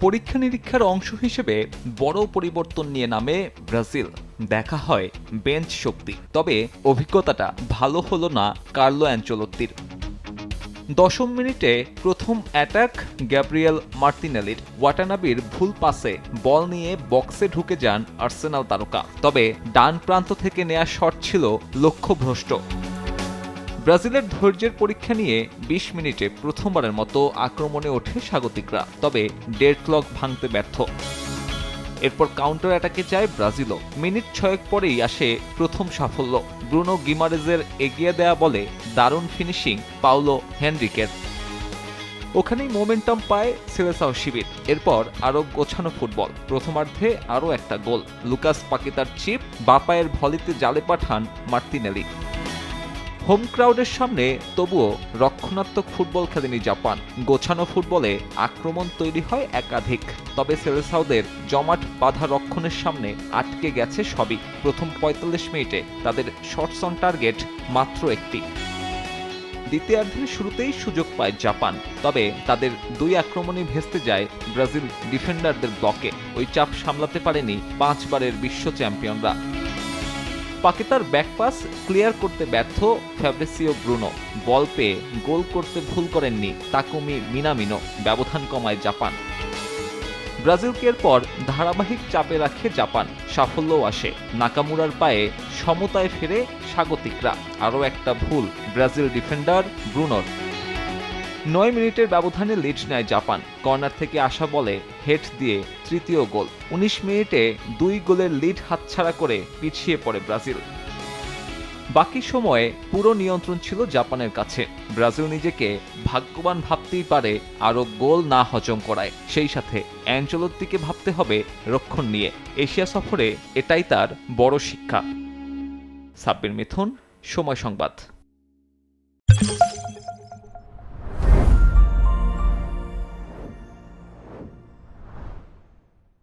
পরীক্ষা নিরীক্ষার অংশ হিসেবে বড় পরিবর্তন নিয়ে নামে ব্রাজিল। দেখা হয় বেঞ্চ শক্তি। তবে অভিজ্ঞতাটা ভালো হলো না কার্লো অ্যাঞ্চলত্তির। দশম মিনিটে প্রথম অ্যাটাক গ্যাব্রিয়েল মার্তিনেলির ওয়াটানাবির ভুল পাসে বল নিয়ে বক্সে ঢুকে যান আর্সেনাল তারকা। তবে ডান প্রান্ত থেকে নেয়া শট ছিল লক্ষ্যভ্রষ্ট। ব্রাজিলের ধৈর্যের পরীক্ষা নিয়ে ২০ মিনিটে প্রথমবারের মতো আক্রমণে ওঠে স্বাগতিকরা, তবে ডেড ক্লক ভাঙতে ব্যর্থ। এরপর কাউন্টার অ্যাটাকে যায় ব্রাজিলও। মিনিট ছয়েক পরেই আসে প্রথম সাফল্য। ব্রুনো গিমারেজের এগিয়ে দেয়া বলে দারুণ ফিনিশিং পাউলো হেনরিকের। ওখানেই মোমেন্টাম পায় সিলেসাও শিবির। এরপর আরও গোছানো ফুটবল। প্রথমার্ধে আরও একটা গোল। লুকাস পাকিতার চিপ বাপায়ের ভলিতে জালে পাঠান মার্তিনেলি। হোম ক্রাউডের সামনে তবুও রক্ষণাত্মক ফুটবল খেলেনি জাপান। গোছানো ফুটবলে আক্রমণ তৈরি হয় একাধিক, তবে সেলেসাউদের জমাট বাধা রক্ষণের সামনে আটকে গেছে সবই। প্রথম ৪৫ মিনিটে তাদের শর্টস অন টার্গেট মাত্র একটি। দ্বিতীয়ার্ধের শুরুতেই সুযোগ পায় জাপান, তবে তাদের দুই আক্রমণে ভেস্তে যায় ব্রাজিল ডিফেন্ডারদের ব্লকে। ওই চাপ সামলাতে পারেনি পাঁচবারের বিশ্ব চ্যাম্পিয়নরা। পাকিতার ব্যাকপাস ক্লিয়ার করতে ব্যর্থ ফ্যাব্রিসিও ব্রুনো। বল পেয়ে গোল করতে ভুল করেননি তাকুমি মিনামিনো, ব্যবধান কমায় জাপান। ব্রাজিলকে এরপর ধারাবাহিক চাপে রাখে জাপান, সাফল্যও আসে। নাকামুরার পায়ে সমতায় ফেরে স্বাগতিকরা। আরও একটা ভুল, ব্রাজিল ডিফেন্ডার ব্রুনোর। নয় মিনিটের ব্যবধানে লিড নেয় জাপান। কর্নার থেকে আসা বলে হেড দিয়ে তৃতীয় গোল। ১৯ মিনিটে দুই গোলের লিড হাতছাড়া করে পিছিয়ে পড়ে ব্রাজিল। বাকি সময়ে পুরো নিয়ন্ত্রণ ছিল জাপানের কাছে। ব্রাজিল নিজেকে ভাগ্যবান ভাবতেই পারে আরও গোল না হজম করায়। সেই সাথে অ্যাঞ্চলত্তিকে ভাবতে হবে রক্ষণ নিয়ে। এশিয়া সফরে এটাই তার বড় শিক্ষা। সাব্বির মিথুন, সময় সংবাদ।